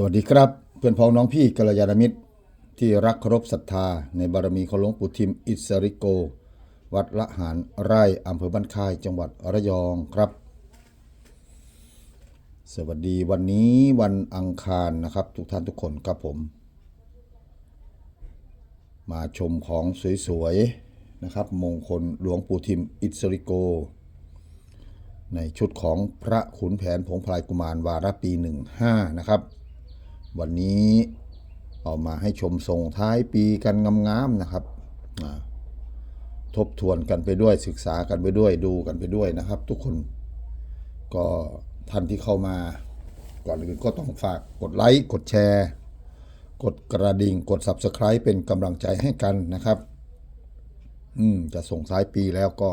สวัสดีครับ เพื่อนพ้องน้องพี่กัลยาณมิตร ที่รักเคารพศรัทธา ในบารมีของหลวงปู่ทิมอิสริโก วัดละหารไร่อำเภอบ้านค่ายจังหวัดระยองครับ สวัสดีวันนี้วันอังคารนะครับ ทุกท่านทุกคนครับผม มาชมของสวยๆนะครับ มงคลหลวงปู่ทิมอิสริโก ในชุดของพระขุนแผนผงพลายกุมารวาระปี 15 นะครับ วันนี้เอามาให้ชมส่งท้ายปีกันงามๆนะครับ ทบทวนกันไปด้วยศึกษากันไปด้วยดูกันไปด้วยนะครับ ทุกคนก็ท่านที่เข้ามา ก่อนอื่นก็ต้องฝากกดไลค์กดแชร์ กดกระดิ่งกด Subscribe เป็นกำลังใจให้กันนะครับ อืมจะส่งท้ายปีแล้วก็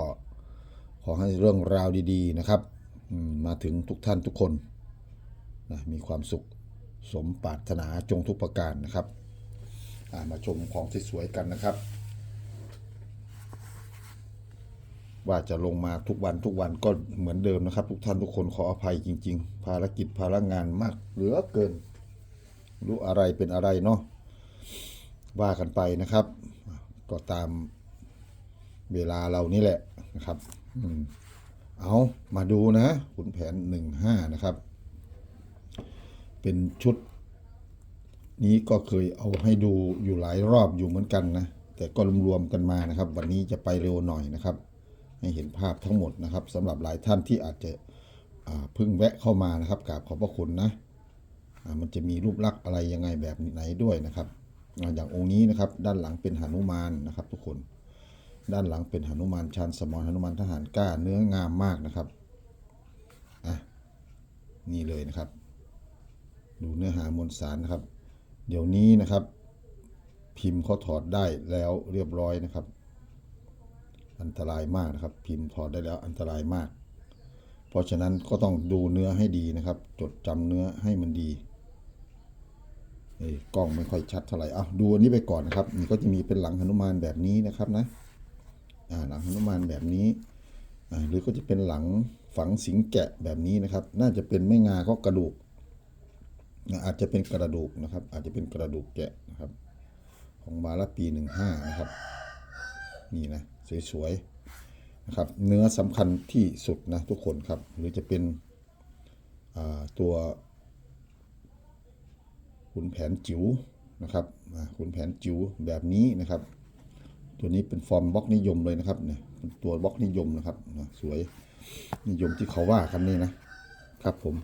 ขอให้เรื่องราวดี ๆ นะครับมมาถึงทุกท่านทุกคนนะมีความสุข สมปรารถนาจงทุกประการนะครับามาชมของที่สวยกันนะครับ ว่าจะลงมาทุกวันทุกวันก็เหมือนเดิมนะครับ ทุกท่านทุกคนขออภัยจริง ๆ ภารกิจภาระงานมากเหลือเกิน รู้อะไรเป็นอะไรเนาะว่ากันไปนะครับ ก็ตามเวลาเรานี่แหละนะครับอเอามาดูนะขุนแผนหนึ่งห้านะครับ เป็นชุด นี้ก็เคยเอาให้ดูอยู่หลายรอบอยู่เหมือนกันนะแต่ก็รวมๆกันมานะครับ วันนี้จะไปเร็วหน่อยนะครับ ให้เห็นภาพทั้งหมดนะครับสำหรับหลายท่านที่อาจจะเพิ่งแวะเข้ามานะครับกราบขอบพระคุณนะมันจะมีรูปลักษณ์อะไรยังไงแบบไหนด้วยนะครับอ่าอย่างองค์นี้นะครับ ด้านหลังเป็นหนุมานนะครับ ทุกคน ด้านหลังเป็นหนุมานชันสมรหนุมานทหารกล้าเนื้องามมากนะครับอะนี่เลยนะครับ ดูเนื้อหามวลสารนะครับ เดี๋ยวนี้นะครับ พิมพ์เขาถอดได้แล้วเรียบร้อยนะครับ อันตรายมากนะครับ พิมพ์ถอดได้แล้วอันตรายมาก เพราะฉะนั้นก็ต้องดูเนื้อให้ดีนะครับ จดจำเนื้อให้มันดีเอ้กล้องไม่ค่อยชัดเท่าไหร่อะดูอันนี้ไปก่อนนะครับนี่ก็จะมีเป็นหลังหนุมานแบบนี้นะครับนะอ่าหลังหนุมานแบบนี้อ่าหรือก็จะเป็นหลังฝังสิงแกะแบบนี้นะครับ น่าจะเป็นไม่งาก็กระดูก นะอาจจะเป็นกระดูกนะครับ อาจจะเป็นกระดูกแกะนะครับ ของบาละปีหนึ่งห้านะครับ นี่นะสวยๆนะครับ เนื้อสำคัญที่สุดนะทุกคนครับ หรือจะเป็นตัวขุนแผนจิ๋วนะครับขุนแผนจิ๋วแบบนี้นะครับ ตัวนี้เป็นฟอร์มบล็อกนิยมเลยนะครับเนี่ยตัวบล็อกนิยมนะครับนะสวยนิยมที่เขาว่ากันนี่นะครับผม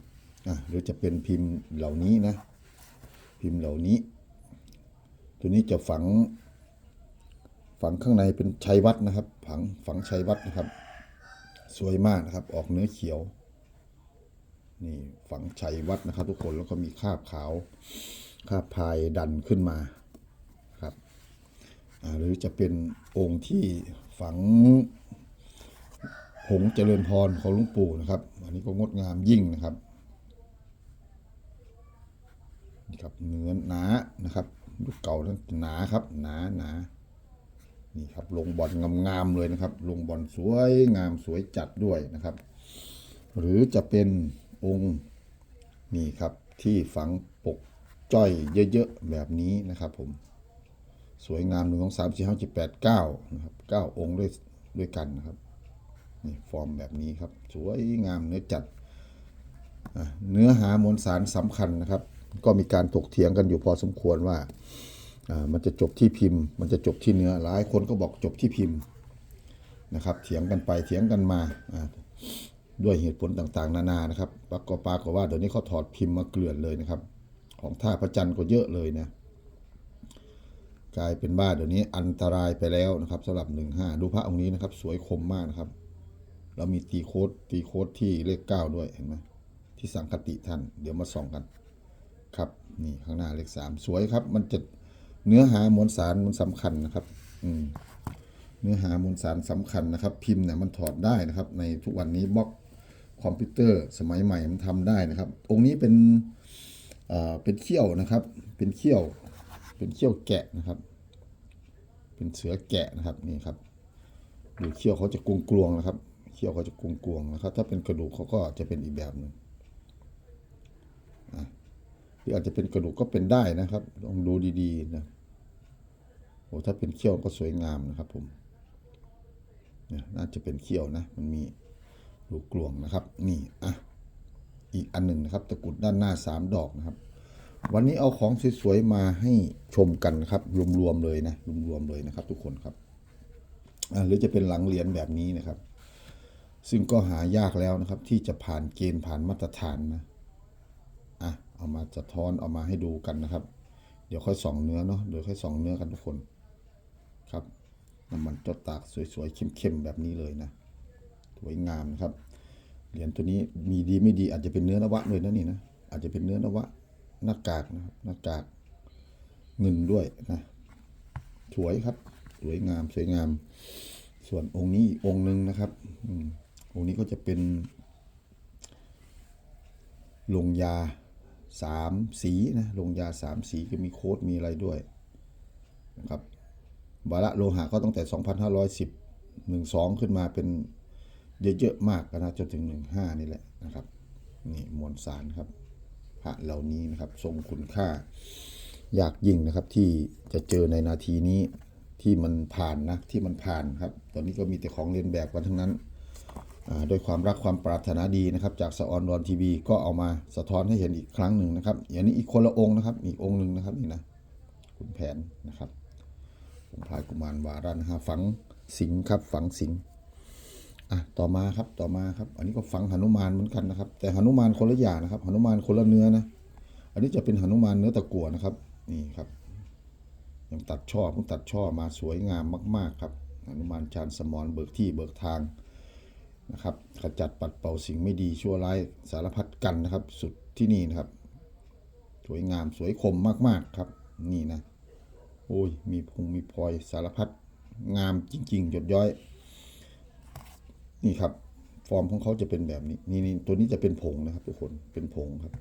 อะหรือจะเป็นพิมพ์เหล่านี้นะ พิมพ์เหล่านี้ ตัวนี้จะฝัง ฝังข้างในเป็นชัยวัดนะครับ ฝังฝังชัยวัดนะครับ สวยมากนะครับ ออกเนื้อเขียว นี่ฝังชัยวัดนะครับ ทุกคนแล้วก็มีคาบขาวคาบพายดันขึ้นมาครับหรือจะเป็นองค์ที่ฝังหงเจริญพรของหลวงปู่นะครับ อันนี้ก็งดงามยิ่งนะครับ นี่ ครับเนื้อหนานะครับลูกเก่านั้นหนาครับ หนาหนานี่ครับลงบอลงามๆเลยนะครับ ลงบอลสวยงามสวยจัดด้วยนะครับ หรือจะเป็นองค์นี่ครับที่ฝังปกจ้อยเยอะๆแบบนี้นะครับผมสวยงามหนึ่งสองสามสี่ห้าเจ็ดแปดเก้านะครับเก้าองค์ด้วยด้วยกันนะครับนี่ฟอร์มแบบนี้ครับ สวยงามเนื้อจัดเนื้อหามวลสารสำคัญนะครับ ก็มีการถกเถียงกันอยู่พอสมควรว่ามันจะจบที่พิมพ์ มันจะจบที่เนื้อหลายคนก็บอกจบที่พิมพ์นะครับเถียงกันไปเถียงกันมาด้วยเหตุผลต่างๆ นานานะครับปรากฏปากว่าเดี๋ยวนี้เขาถอดพิมพ์มาเกลื่อนเลยนะครับ ของท่าพระจันทร์ก็เยอะเลยนะกลายเป็นบ้าเดี๋ยวนี้อันตรายไปแล้วนะครับสำหรับหนึ่งห้าดูพระองค์นี้นะครับ สวยคมมากนะครับเรามีตีโค้ดตีโค้ดที่เลขเก้าด้วยเห็นไหมที่สังคติท่าน เดี๋ยวมาส่องกัน นี่ข้างหน้าเลขสามสวยครับ มันจะเนื้อหามวลสารมันสำคัญนะครับ อืมเนื้อหามวลสารสำคัญนะครับ พิมพ์เนี่ยมันถอดได้นะครับ ในทุกวันนี้บล็อกคอมพิวเตอร์สมัยใหม่มันทำได้นะครับ องค์นี้เป็นเอ่อเป็นเขี้ยวนะครับ เป็นเขี้ยว เป็นเขี้ยวแกะนะครับ เป็นเสือแกะนะครับนี่ครับดูเขี้ยวเขาจะกลวงกลวงนะครับเขี้ยวเขาจะกลวงกลวงนะครับ ถ้าเป็นกระดูกเขาก็จะเป็นอีกแบบหนึ่งอะ หรืออาจจะเป็นกระดูกก็เป็นได้นะครับลองดูดีๆนะโอ้ถ้าเป็นเขี้ยวก็สวยงามนะครับผมนี่น่าจะเป็นเขี้ยวนะ มันมีรูกลวงนะครับ นี่อะอีกอันหนึ่งนะครับ ตะกุดด้านหน้าสามดอกนะครับ วันนี้เอาของสวยๆมาให้ชมกันนะครับ รวมๆเลยนะรวมๆเลยนะครับ ทุกคนครับหรือจะเป็นหลังเหรียญแบบนี้นะครับ ซึ่งก็หายากแล้วนะครับ ที่จะผ่านเกณฑ์ผ่านมาตรฐานนะ เอามาสะท้อนเอามาให้ดูกันนะครับ เดี๋ยวค่อยส่องเนื้อเนาะเดี๋ยวค่อยส่องเนื้อกันทุกคนครับน้ำมันจดตากสวยๆเข้มๆแบบนี้เลยนะสวยงามนะครับเหรียญตัวนี้มีดีไม่ดีอาจจะเป็นเนื้อนวะเลยนะนี่นะอาจจะเป็นเนื้อนวะหน้ากากนะครับหน้ากากเงินด้วยนะสวยครับ สวยงามสวยงาม ส่วนองค์นี้อีกองค์หนึ่งนะครับอืองค์นี้ก็จะเป็นลงยา สามสีนะลงยาสามสีก็มีโค้ดมีอะไรด้วยนะครับบาระโลหะก็ตั้งแต่ 2,510 12 ขึ้นมาเป็นเยอะๆมากนะจนถึง 15 นี่แหละนะครับนี่มวลสารครับพระเหล่านี้นะครับทรงคุณค่าอยากยิ่งนะครับที่จะเจอในนาทีนี้ที่มันผ่านนะที่มันผ่านครับ ตอนนี้ก็มีแต่ของเรียนแบบกันทั้งนั้น ด้วยความรักความปรารถนาดีนะครับ จากสออนรอนทีวีก็เอามาสะท้อนให้เห็นอีกครั้งหนึ่งนะครับอย่างนี้อีกคนละองค์นะครับ อีกองค์หนึ่งนะครับนี่นะคุณแผนนะครับองค์พลายกุมารวาระนะฮะฝังสิงครับฝังสิงอะต่อมาครับต่อมาครับ อันนี้ก็ฝังหนุมานเหมือนกันนะครับ แต่หนุมานคนละอย่างนะครับหนุมานคนละเนื้อนะอันนี้จะเป็นหนุมานเนื้อตะกั่วนะครับนี่ครับยังตัดช่อเพิ่งตัดช่อมาสวยงามมาก ๆ ครับหนุมานชานสมรเบิกที่เบิกทาง นะครับขจัดปัดเป่าสิ่งไม่ดีชั่วร้ายสารพัดกันนะครับ สุดที่นี่นะครับ สวยงามสวยคมมากๆครับ นี่นะ โอ้ยมีพงมีพลอยสารพัดงามจริงๆหยดย้อย นี่ครับ ฟอร์มของเขาจะเป็นแบบนี้นี่นี่ตัวนี้จะเป็นผงนะครับ ทุกคนเป็นผงครับ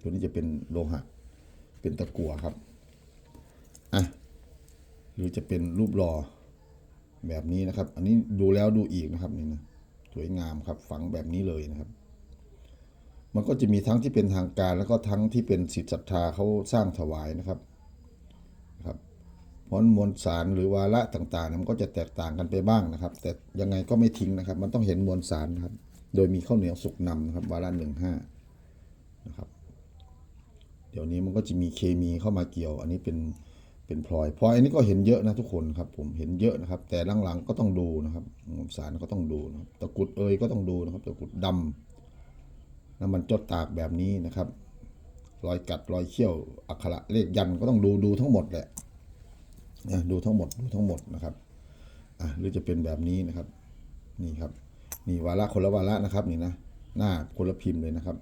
ตัวนี้จะเป็นโลหะ เป็นตะกั่วครับอะหรือจะเป็นรูปหล่อแบบนี้นะครับ อันนี้ดูแล้วดูอีกนะครับนี่นะ สวยงามครับฝังแบบนี้เลยนะครับ มันก็จะมีทั้งที่เป็นทางการ แล้วก็ทั้งที่เป็นสิทธิศรัทธาเขาสร้างถวายนะครับครับเพราะมวลสารหรือวาระต่างๆมันก็จะแตกต่างกันไปบ้างนะครับ แต่ยังไงก็ไม่ทิ้งนะครับ มันต้องเห็นมวลสารครับ โดยมีข้าวเหนียวสุกนำนะครับวาระหนึ่งห้านะครับ เดี๋ยวนี้มันก็จะมีเคมีเข้ามาเกี่ยว อันนี้เป็น เป็นพลอยพลอยอันนี้ก็เห็นเยอะนะทุกคนครับ ผมเห็นเยอะนะครับ แต่หลังๆก็ต้องดูนะครับสารก็ต้องดูนะครับตะกุดเอยก็ต้องดูนะครับ ตะกุดดำน้ำมันจดตากแบบนี้นะครับ รอยกัดรอยเขี้ยวอักขระเลขยันก็ต้องดูดูทั้งหมดแหละนะดูทั้งหมดดูทั้งหมดนะครับอะหรือจะเป็นแบบนี้นะครับ นี่ครับ นี่วาระคนละวาระนะครับนี่นะหน้าคนละพิมพ์เลยนะครับ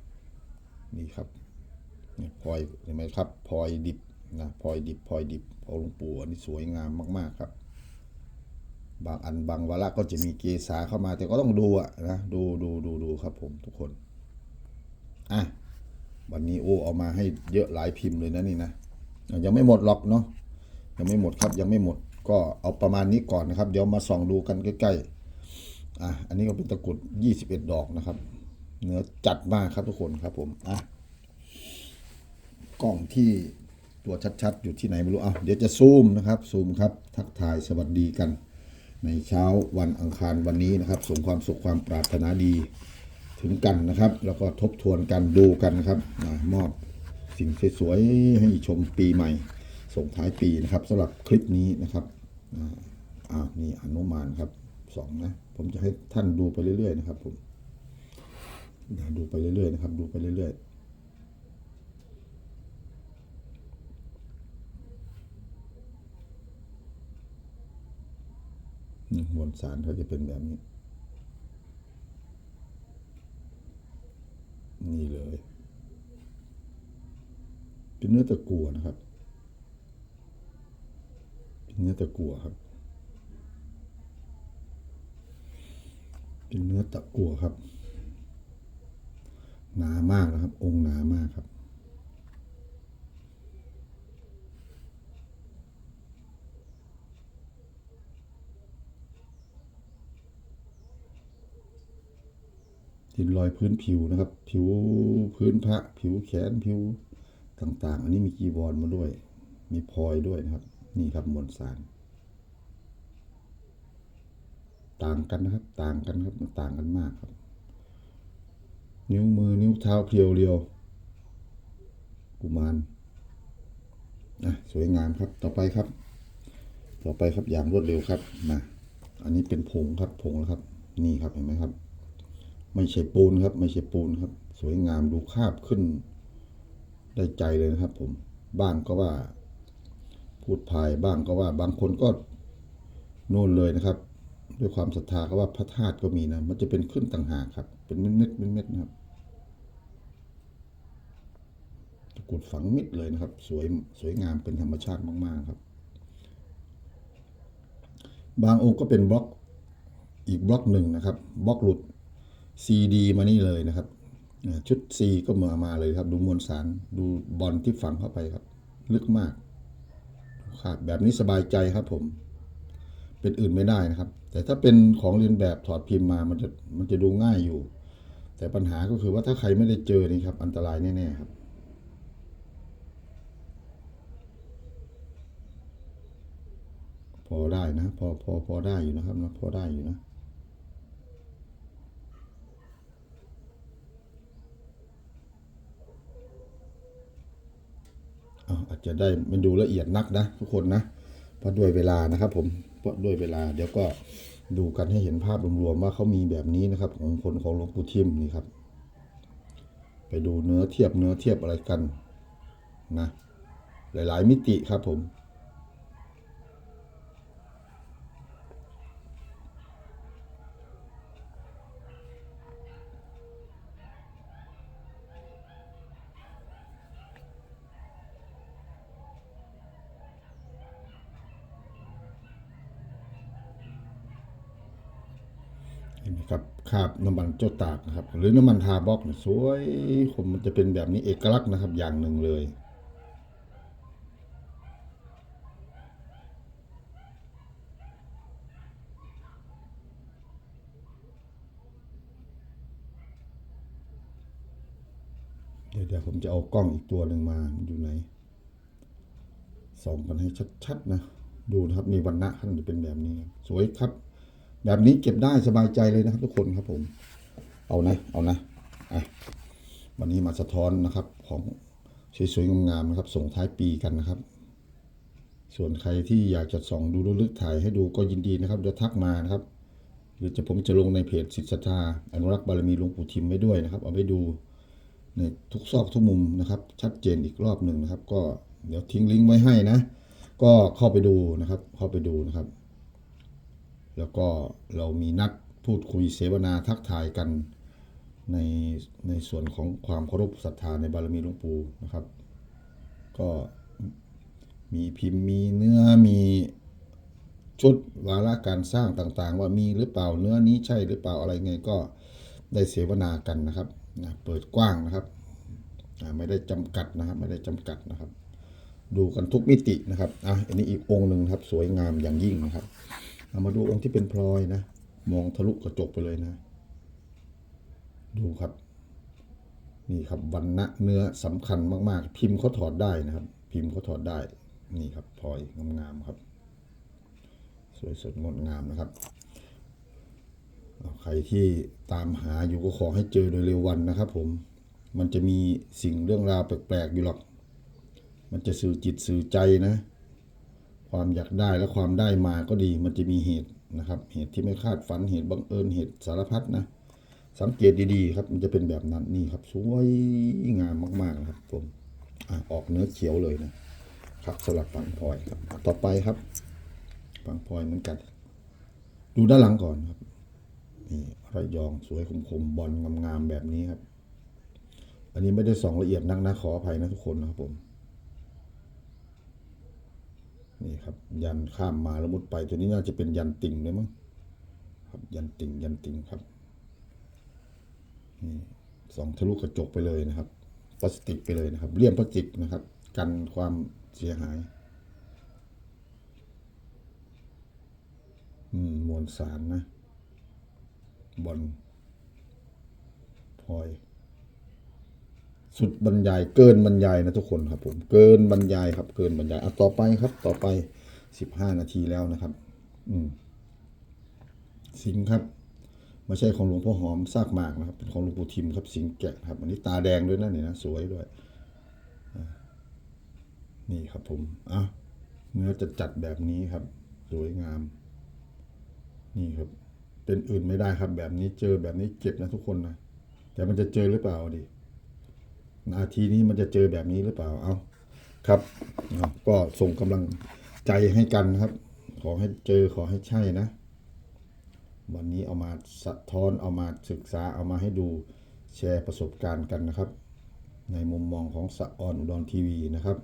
นี่ครับนี่พลอยเห็นไหมครับพลอยดิบ นะพลอยดิบพลอยดิบพอหลวงปู่อันนี้สวยงามมาก ๆ ครับ บางอันบางวาระก็จะมีเกษาเข้ามา แต่ก็ต้องดูอะนะดูดูดูดูครับผมทุกคนอะวันนี้โอ้เอามาให้เยอะหลายพิมพ์เลยนะนี่นะยังไม่หมดหรอกเนาะยังไม่หมดครับยังไม่หมดก็เอาประมาณนี้ก่อนนะครับ เดี๋ยวมาส่องดูกันใกล้ๆอะอันนี้ก็เป็นตะกรุด21 ดอกนะครับ เนื้อจัดมากครับทุกคนครับผมอะกล้องที่ ตัวชัดๆ อยู่ที่ไหนไม่รู้อะเดี๋ยวจะซูมนะครับซูมครับ ทักทายสวัสดีกัน ในเช้าวันอังคารวันนี้นะครับส่งความสุขความปรารถนาดีถึงกันนะครับ แล้วก็ทบทวนกันดูกันนะครับมอบสิ่งสวยๆให้ชมปีใหม่ ส่งท้ายปีนะครับสำหรับคลิปนี้นะครับอ่านี่อนุมานครับสองนะผมจะให้ท่านดูไปเรื่อยๆนะครับผมดูไปเรื่อยๆนะครับ ดูไปเรื่อยๆ มวลสารเขาจะเป็นแบบนี้ นี่เลย เป็นเนื้อตะกั่วนะครับ เป็นเนื้อตะกั่วครับ เป็นเนื้อตะกั่วครับ หนามากนะครับ องค์หนามากครับ เห็นรอยพื้นผิวนะครับ ผิวพื้นพระผิวแขนผิวต่าง ๆ อันนี้มีจีวรมาด้วย มีพลอยด้วยนะครับ นี่ครับมวลสาร ต่างกันนะครับ ต่างกันครับมันต่างกันมากครับ นิ้วมือนิ้วเท้าเพียวเรียวกุมารอะสวยงามครับต่อไปครับ ต่อไปครับอย่างรวดเร็วครับมาอันนี้เป็นผงครับผงแล้วครับ นี่ครับเห็นไหมครับ ไม่ใช่ปูนครับ ไม่ใช่ปูนครับ สวยงามดูคาบขึ้น ได้ใจเลยนะครับผมบ้างก็ว่า พูดพายบ้างก็ว่า บางคนก็โน่นเลยนะครับ ด้วยความศรัทธาก็ว่าพระธาตุก็มีนะ มันจะเป็นขึ้นต่างหากครับ เป็นเม็ดเม็ดๆเม็ดนะครับตะกุดฝังมิดเลยนะครับ สวยสวยงามเป็นธรรมชาติมาก ๆ ครับ บางองค์ก็เป็นบล็อกอีกบล็อกหนึ่งนะครับบล็อกหลุด CD มานี่เลยนะครับชุด C ก็มามาเลยครับ ดูมวลสารดูบอลที่ฝังเข้าไปครับ ลึกมากครับแบบนี้สบายใจครับผม เป็นอื่นไม่ได้นะครับ แต่ถ้าเป็นของเรียนแบบถอดพิมพ์มามันจะมันจะดูง่ายอยู่ แต่ปัญหาก็คือว่าถ้าใครไม่ได้เจอนี่ครับ อันตรายแน่ๆครับพอได้นะ พอพอพอได้อยู่นะครับนะพอได้อยู่นะ อาจจะได้มันดูละเอียดนักนะทุกคนนะเพราะด้วยเวลานะครับ ผมเพราะด้วยเวลา เดี๋ยวก็ดูกันให้เห็นภาพรวมๆว่าเขามีแบบนี้นะครับ ของคนของหลวงปู่ทิมนี่ครับ ไปดูเนื้อเทียบเนื้อเทียบอะไรกันนะหลาย ๆ มิติครับผม เห็นไหม ครับคราบน้ำมันเจ้าตากนะครับ หรือน้ำมันทาบ็อกสวยคมมันจะเป็นแบบนี้เอกลักษณ์นะครับอย่างหนึ่งเลยเดี๋ยวเดี๋ยวผมจะเอากล้องอีกตัวหนึ่งมาอยู่ไหนส่องกันให้ชัดๆนะ ดูนะครับมีวันณะท่านจะเป็นแบบนี้ สวยครับ แบบนี้เก็บได้สบายใจเลยนะครับ ทุกคนครับผม เอานะ เอานะอะวันนี้มาสะท้อนนะครับ ของสวยๆงามๆนะครับ ส่งท้ายปีกันนะครับ ส่วนใครที่อยากจะส่องดูลึกถ่ายให้ดูก็ยินดีนะครับเดี๋ยวทักมานะครับ หรือจะผมจะลงในเพจสิทธิศรัทธาอนุรักษ์บารมีหลวงปู่ทิมไว้ด้วยนะครับ เอาไว้ดูในทุกซอกทุกมุมนะครับ ชัดเจนอีกรอบหนึ่งนะครับ ก็เดี๋ยวทิ้งลิงก์ไว้ให้นะ ก็เข้าไปดูนะครับ เข้าไปดูนะครับ แล้วก็เรามีนัดพูดคุยเสวนาทักทายกันในในส่วนของความเคารพศรัทธาในบารมีหลวงปู่นะครับ ก็มีพิมพ์มีเนื้อมีชุดวาระการสร้างต่างๆ ว่ามีหรือเปล่าเนื้อนี้ใช่หรือเปล่าอะไรไงก็ได้เสวนากันนะครับนะเปิดกว้างนะครับไม่ได้จำกัดนะครับ ไม่ได้จำกัดนะครับ ดูกันทุกมิตินะครับอะอันนี้อีกองค์หนึ่งครับ สวยงามอย่างยิ่งนะครับ เอามาดูองค์ที่เป็นพลอยนะ มองทะลุกระจกไปเลยนะ ดูครับ นี่ครับวันณะเนื้อสำคัญมาก ๆ พิมพ์เขาถอดได้นะครับ พิมพ์เขาถอดได้ นี่ครับพลอยงามๆครับ สวยสดงดงามนะครับใครที่ตามหาอยู่ก็ขอให้เจอโดยเร็ววันนะครับ ผม มันจะมีสิ่งเรื่องราวแปลกๆอยู่หรอก มันจะสื่อจิตสื่อใจนะ ความอยากได้และความได้มาก็ดี มันจะมีเหตุนะครับ เหตุที่ไม่คาดฝันเหตุบังเอิญเหตุสารพัดนะสังเกตดีๆครับ มันจะเป็นแบบนั้นนี่ครับสวยงามมากๆนะครับผมอออกเนื้อเขียวเลยนะครับสำหรับปังพลอยครับ ต่อไปครับปังพลอยเหมือนกัน ดูด้านหลังก่อนครับนี่ระยองสวยคมๆบอลงามๆแบบนี้ครับ อันนี้ไม่ได้ส่องละเอียดนักนะขออภัยนะทุกคนนะครับผม นี่ครับ ยันข้ามมาแล้วมุดไป ตัวนี้น่าจะเป็นยันติ่งเลยมั้งครับยันติ่งยันติ่งครับนี่สองทะลุกระจกไปเลยนะครับพลาสติกไปเลยนะครับเลี่ยมพลาสติกนะครับ กันความเสียหายอืมมวลสารนะ บอลพลอย สุดบรรยายเกินบรรยายนะทุกคนครับผมเกินบรรยายครับ เกินบรรยายอะต่อไปครับ ต่อไปสิบห้านาทีแล้วนะครับ อืมสิงครับไม่ใช่ของหลวงพ่อหอมซากหมากนะครับ เป็นของหลวงปู่ทิมครับสิงแกะครับอันนี้ตาแดงด้วยนะเนี่ยนะสวยด้วยนี่ครับผมอะเนื้อจะจัดแบบนี้ครับ สวยงาม นี่ครับ เป็นอื่นไม่ได้ครับ แบบนี้เจอแบบนี้เจ็บนะทุกคนนะแต่มันจะเจอหรือเปล่าดิ นาทีนี้มันจะเจอแบบนี้หรือเปล่าเอาครับก็ส่งกำลังใจให้กันครับ ขอให้เจอขอให้ใช่นะ วันนี้เอามาสะท้อนเอามาศึกษาเอามาให้ดูแชร์ประสบการณ์กันนะครับ ในมุมมองของสะออนอุดรทีวีนะครับ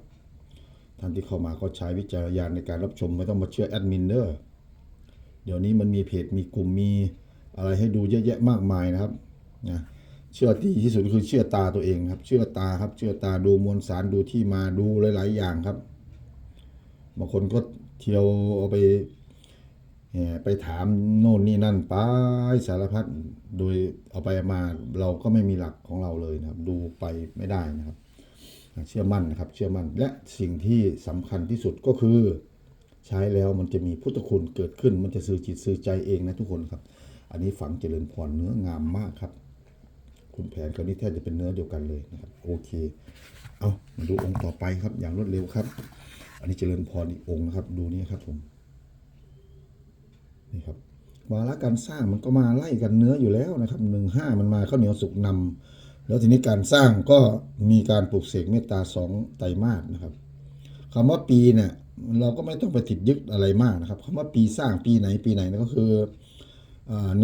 ท่านที่เข้ามาก็ใช้วิจารณญาณในการรับชมไม่ต้องมาเชื่อแอดมินเดอร์เดี๋ยวนี้มันมีเพจมีกลุ่มมีอะไรให้ดูเยอะแยะมากมายนะครับนะ เชื่อที่ที่สุดคือเชื่อตาตัวเองครับ เชื่อตาครับ เชื่อตาดูมวลสารดูที่มาดูหลาย ๆ อย่างครับบางคนก็เที่ยวเอาไปไปถามโน่นนี่นั่นไปสารพัดโดยเอาไปมาเราก็ไม่มีหลักของเราเลยนะครับ ดูไปไม่ได้นะครับ เชื่อมั่นนะครับ เชื่อมั่นและสิ่งที่สำคัญที่สุดก็คือ ใช้แล้วมันจะมีพุทธคุณเกิดขึ้น มันจะสื่อจิตสื่อใจเองนะทุกคนครับ อันนี้ฝังเจริญพรเนื้องามมากครับ คุณแผนกับนี่แทบจะเป็นเนื้อเดียวกันเลยนะครับโอเค เอามาดูองค์ต่อไปครับอย่างรวดเร็วครับ อันนี้เจริญพรอีกองค์นะครับ ดูนี่ครับผมนี่ครับวาระการสร้างมันก็มาไล่กันเนื้ออยู่แล้วนะครับหนึ่งห้ามันมาข้าวเหนียวสุกนำแล้วทีนี้การสร้างก็มีการปลูกเสกเมตตาสองไตรมาสนะครับคำว่าปีเนี่ยเราก็ไม่ต้องไปติดยึดอะไรมากนะครับคำว่าปีสร้างปีไหนปีไหนนั่นก็คือ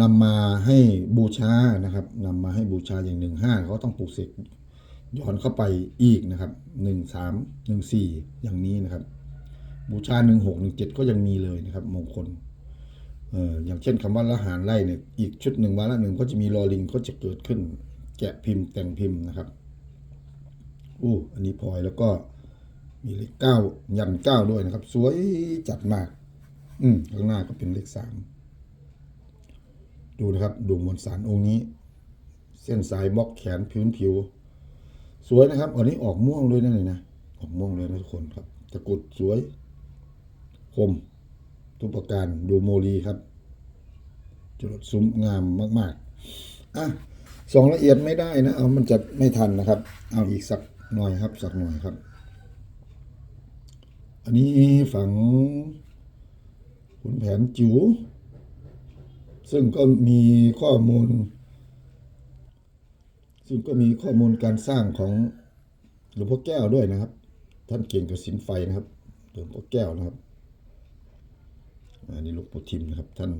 นำมาให้บูชานะครับนำมาให้บูชาอย่างหนึ่งห้าเขาต้องปลูกเสกย้อนเข้าไปอีกนะครับหนึ่งสามหนึ่งสี่อย่างนี้นะครับ บูชาหนึ่งหกหนึ่งเจ็ดก็ยังมีเลยนะครับ มงคลเอออย่างเช่นคำว่าละหารไล่เนี่ยอีกชุดหนึ่งวาระหนึ่งก็จะมีลอลิงก็จะเกิดขึ้น แกะพิมพ์แต่งพิมพ์นะครับอู้อันนี้พลอยแล้วก็มีเลขเก้ายันเก้าด้วยนะครับ สวยจัดมาก อืมข้างหน้าก็เป็นเลขสาม ดูนะครับดูมวลสารองค์นี้ เส้นสายบล็อกแขนพื้นผิว สวยนะครับอันนี้ออกม่วงด้วยนั่นเลยนะออกม่วงเลยนะทุกคนครับตะกุดสวยคมทุกประการดูโมลีครับจรดซุ้มงามมาก ๆอะสองละเอียดไม่ได้นะ เอามันจะไม่ทันนะครับ เอาอีกสักหน่อยครับ สักหน่อยครับ อันนี้ฝังขุนแผนจิ๋ว ซึ่งก็มีข้อมูล ซึ่งก็มีข้อมูลการสร้างของหลวงพ่อแก้วด้วยนะครับ ท่านเก่งกับสินไฟนะครับหลวงพ่อแก้วนะครับอันนี้หลวงปู่ทิมนะครับ ท่าน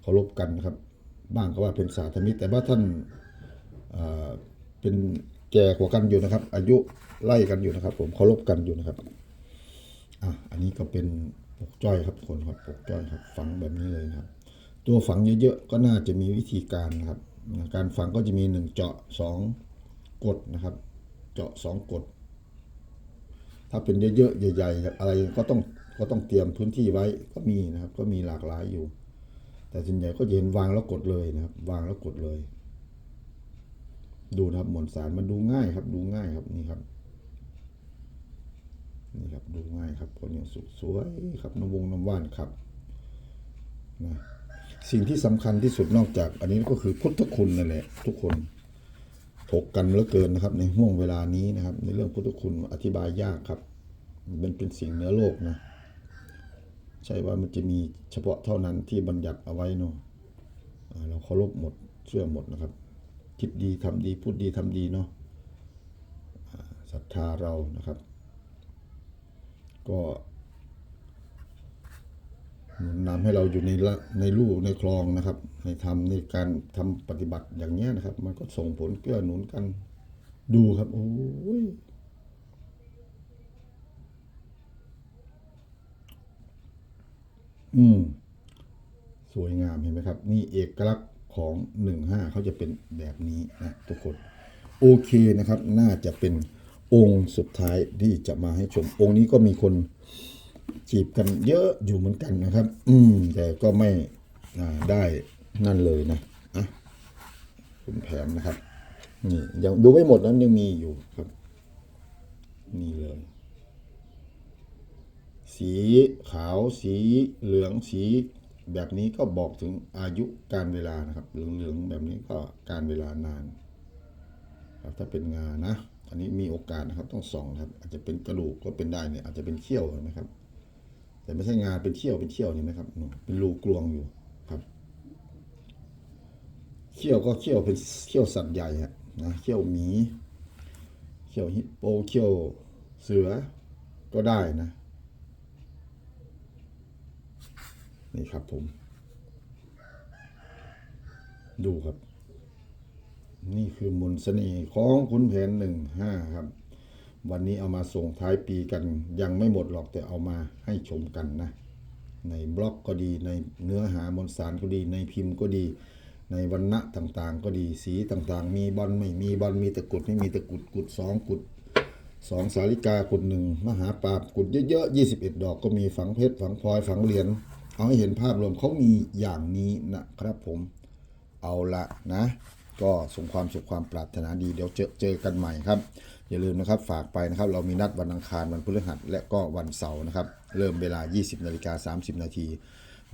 เคารพกันนะครับ บ้างก็ว่าเป็นสาธมิตร แต่ว่าท่านเอ่อเป็นแก่กว่ากันอยู่นะครับ อายุไล่กันอยู่นะครับ ผมเคารพกันอยู่นะครับอะอันนี้ก็เป็นปกจ้อยครับคนครับปกจ้อยครับ ฝังแบบนี้เลยนะครับ ตัวฝังเยอะๆก็น่าจะมีวิธีการนะครับ การฝังก็จะมีหนึ่งเจาะสองกดนะครับ เจาะสองกด ถ้าเป็นเยอะๆใหญ่ๆอะไรก็ต้องก็ต้องเตรียมพื้นที่ไว้ก็มีนะครับ ก็มีหลากหลายอยู่ แต่ส่วนใหญ่ก็จะเห็นวางแล้วกดเลยนะครับ วางแล้วกดเลย ดูนะครับมวลสารมันดูง่ายครับ ดูง่ายครับนี่ครับนี่ครับดูง่ายครับคนนี้สุดสวยครับน้ำวงน้ำว่านครับนะ สิ่งที่สำคัญที่สุดนอกจากอันนี้ก็คือพุทธคุณนั่นแหละทุกคนถกกันเหลือเกินนะครับ ในห่วงเวลานี้นะครับ ในเรื่องพุทธคุณอธิบายยากครับมันเป็นสิ่งเหนือโลกนะ ใช่ว่ามันจะมีเฉพาะเท่านั้นที่บัญญัติเอาไว้เนาะเราเคารพหมดเชื่อหมดนะครับ คิดดีทำดีพูดดีทำดีเนาะศรัทธาเรานะครับ ก็ นำให้เราอยู่ในละในลู่ในคลองนะครับในทำในการทำปฏิบัติอย่างเนี้ยนะครับ มันก็ส่งผลเกื้อหนุนกัน ดูครับโอ้ยอืม สวยงามเห็นไหมครับ นี่เอกลักษณ์ของหนึ่งห้าเขาจะเป็นแบบนี้นะทุกคน โอเคนะครับ น่าจะเป็นองค์สุดท้ายที่จะมาให้ชม องค์นี้ก็มีคน จีบกันเยอะอยู่เหมือนกันนะครับ อืม แต่ก็ไม่ได้นั่นเลยนะอะคุณแผนนะครับ นี่ยังดูไม่หมดนั้นยังมีอยู่ครับ นี่เลย สีขาว สีเหลือง สีแบบนี้ก็บอกถึงอายุการเวลานะครับ เหลืองๆแบบนี้ก็การเวลานานครับถ้าเป็นงานนะ อันนี้มีโอกาสนะครับ ต้องส่องครับ อาจจะเป็นกระดูกก็เป็นได้เนี่ยอาจจะเป็นเขี้ยวนะครับ แต่ไม่ใช่งานเป็นเขี้ยวเป็นเขี้ยวนี่นะครับเป็นรูกลวงอยู่ครับเขี้ยวก็เขี้ยวเป็นเขี้ยวสัตว์ใหญ่อะนะเขี้ยวหมีเขี้ยวฮิปโปเขี้ยวเสือก็ได้นะ นี่ครับผม ดูครับ นี่คือมนต์เสน่ห์ของคุณแผนหนึ่งห้าครับ วันนี้เอามาส่งท้ายปีกัน ยังไม่หมดหรอกแต่เอามาให้ชมกันนะ ในบล็อกก็ดีในเนื้อหามวลสารก็ดี ในพิมพ์ก็ดี ในวรรณะต่างๆ ก็ดีสีต่างๆ มีบอลไม่มีบอลมีตะกุดไม่มีตะกุดกุดสองกุดสองสาลิกากุดหนึ่งมหาปราบกุดเยอะๆยี่สิบเอ็ดดอกก็มีฝังเพชรฝังพลอยฝังเหรียญเอาให้เห็นภาพรวมเขามีอย่างนี้นะครับผมเอาละนะ ก็ส่งความสุขความปรารถนาดีเดี๋ยวเจอเจอกันใหม่ครับ อย่าลืมนะครับฝากไปนะครับเรามีนัดวันอังคารวันพฤหัสและก็วันเสาร์นะครับ เริ่มเวลา 20นาฬิกา30 นาที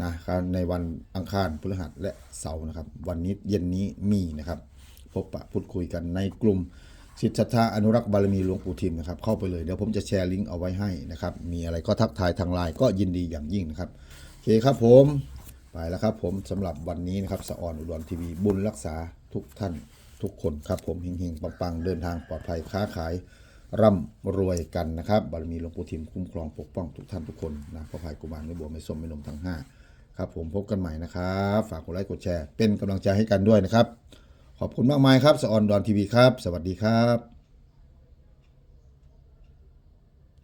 นะครับในวันอังคารพฤหัสและเสาร์นะครับ วันนี้เย็นนี้มีนะครับ พบปะพูดคุยกันในกลุ่มสิทธิศรัทธาอนุรักษ์บารมีหลวงปู่ทิมนะครับเข้าไปเลยเดี๋ยวผมจะแชร์ลิงก์เอาไว้ให้นะครับ มีอะไรก็ทักทายทางไลน์ก็ยินดีอย่างยิ่งนะครับโอเคครับผมไปแล้วครับผมสำหรับวันนี้นะครับสออนอุดรทีวีบุญรักษาทุกท่าน ทุกคนครับผมเฮงๆ ปังๆ เดินทางปลอดภัยค้าขาย ร่ำรวยกันนะครับบารมีหลวงปู่ทิมคุ้มครองปกป้องทุกท่านทุกคนนะพระภัยกุมารไม่บัวไม่ส้มไม่นมทั้งห้าครับผมพบกันใหม่นะครับฝากกดไลค์กดแชร์เป็นกำลังใจให้กันด้วยนะครับ ขอบคุณมากมายครับสออนดอนทีวีครับ สวัสดีครับ